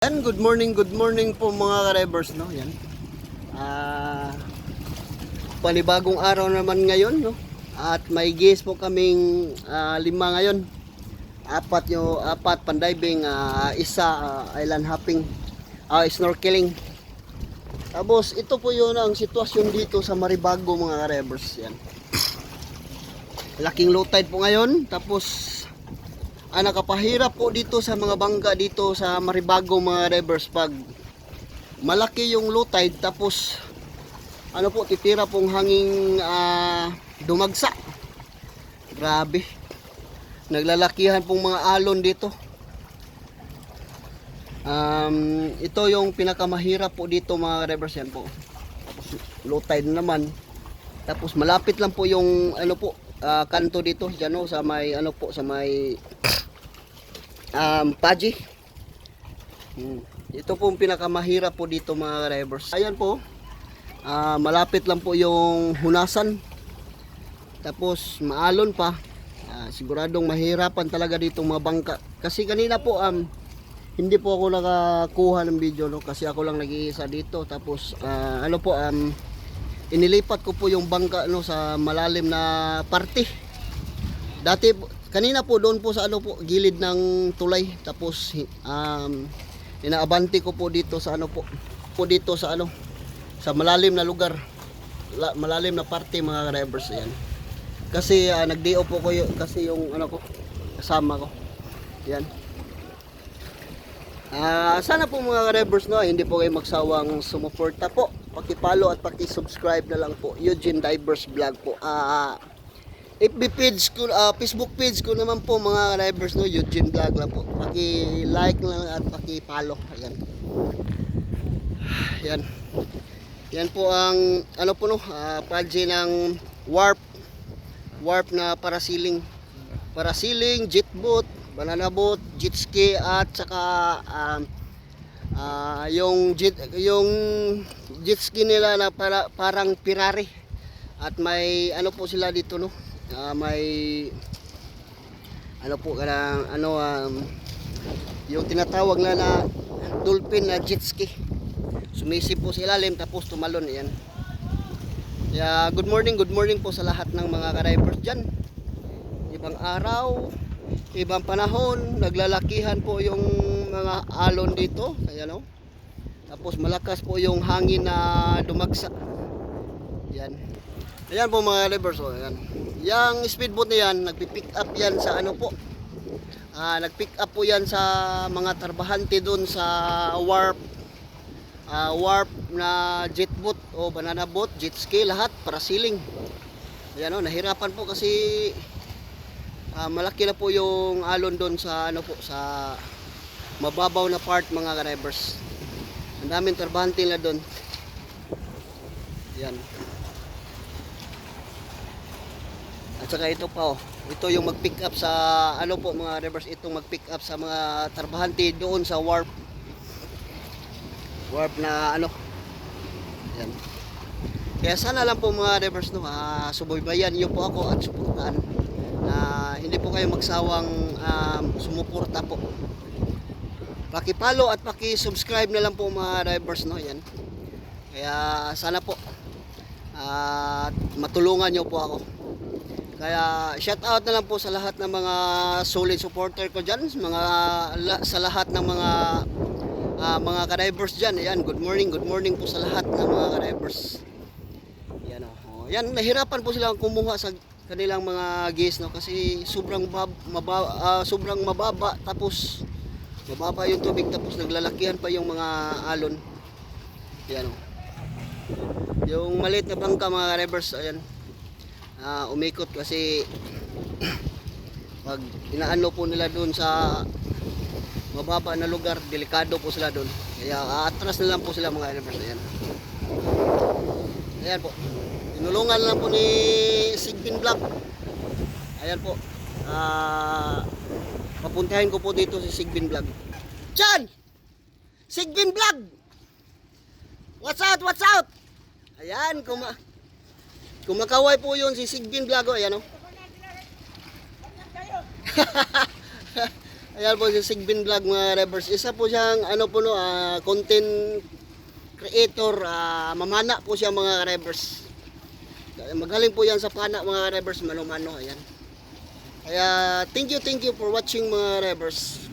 Yan, good morning, good morning po mga ka-revers, no? Yan. Ah, panibagong araw naman ngayon, no? At may guest po kaming ah, lima ngayon. Apat yung apat pandiving, ah, isa ah, island hopping, ah, snorkeling. Tapos ito po yun ang sitwasyon dito sa Maribago mga ka-revers. Yan. Laking low tide po ngayon. Tapos ang nakapahirap po dito sa mga bangka dito sa Maribago mga rivers pag malaki yung low tide tapos ano po titira pong hanging ah, dumagsa. Grabe. Naglalakihan pong mga alon dito. Um, ito yung pinakamahirap po dito mga rivers yan po. Tapos low tide naman. Tapos malapit lang po yung ano po ah, kanto dito dyan o, sa may ano po sa may um, Paji. Hmm. Ito po ang pinakamahirap po dito mga drivers. Ayan po, ah, malapit lang po yung hunasan. Tapos maalon pa. Ah, siguradong mahirapan talaga dito mga bangka. Kasi kanina po um, hindi po ako nakakuha ng video no kasi ako lang nag-iisa dito tapos ah, ano po um, inilipat ko po yung bangka no sa malalim na parte. Dati kanina po doon po sa ano po gilid ng tulay tapos um inaabante ko po dito sa ano po po dito sa ano sa malalim na lugar La, malalim na parte mga drivers yan kasi uh, nagdio po ko yung, kasi yung ano ko kasama ko yan Ah, sana po mga drivers no, hindi po kayo magsawang sumuporta po. Paki-follow at paki-subscribe na lang po. Eugene Divers Vlog po. Ah, FB page ko, ah, Facebook page ko naman po mga drivers no, Eugene Vlog lang po. Paki-like lang at paki-follow. Ayan. Yan. Yan po ang ano po no, ah, page ng warp warp na parasiling parasiling, jet boat, banana boat, jet ski at saka um, ah, yung jet yung jet ski nila na para, parang Ferrari. At may ano po sila dito no. Ah, may ano po kanang ano um, yung tinatawag na na dolphin na jet ski. Sumisip po sa ilalim tapos tumalon yan. Yeah, good morning, good morning po sa lahat ng mga ka-drivers dyan ibang araw, ibang panahon, naglalakihan po yung mga alon dito, ayan o. Tapos malakas po yung hangin na dumagsa. Yan. Ayan po mga drivers, oh, ayan. Yang speedboat na yan, nagpi-pick up yan sa ano po. Ah, nag-pick up po yan sa mga tarbahante doon sa warp ah, warp na jet boat o banana boat, jet ski, lahat para ceiling. Ayan o, nahirapan po kasi Ah, malaki na po yung alon doon sa ano po sa mababaw na part mga drivers. Ang daming turbante na doon. Yan. At saka ito pa oh. Ito yung mag-pick up sa ano po mga drivers, itong mag-pick up sa mga tarbahante doon sa warp. Warp na ano. Yan. Kaya sana lang po mga drivers no, ah, subaybayan niyo po ako at suportahan na hindi po kayo magsawang um, sumuporta po. Paki-follow at paki-subscribe na lang po mga drivers no yan. Kaya sana po at matulungan niyo po ako. Kaya shout out na lang po sa lahat ng mga solid supporter ko diyan, mga la- sa lahat ng mga ah, mga ka-drivers diyan. Ayan, good morning, good morning po sa lahat ng mga ka-drivers. Yan oh. Yan nahirapan po silang kumuha sa kanilang mga guest no kasi sobrang bab, maba, ah, sobrang mababa tapos mababa yung tubig tapos naglalakihan pa yung mga alon. Yan oh. Yung maliit na bangka mga rivers ayan. Ah, umikot kasi pag inaano po nila doon sa mababa na lugar, delikado po sila doon. Kaya atras na lang po sila mga rivers ayan. Ayan po. Tinulungan lang po ni Sigbin Vlog. Ayan po. Ah, papuntahin ko po dito si Sigbin Vlog. Chan! Sigbin Vlog! What's out? What's out? Ayan, kuma kumakaway po yun si Sigbin Vlog. oh. Ayan o. Ayan po si Sigbin Vlog mga revers. Isa po siyang ano po no, ah, content creator, ah, mamana po siya mga revers. Magaling po yan sa pana mga revers, mano-mano. Ayan. Kaya thank you, thank you for watching mga revers.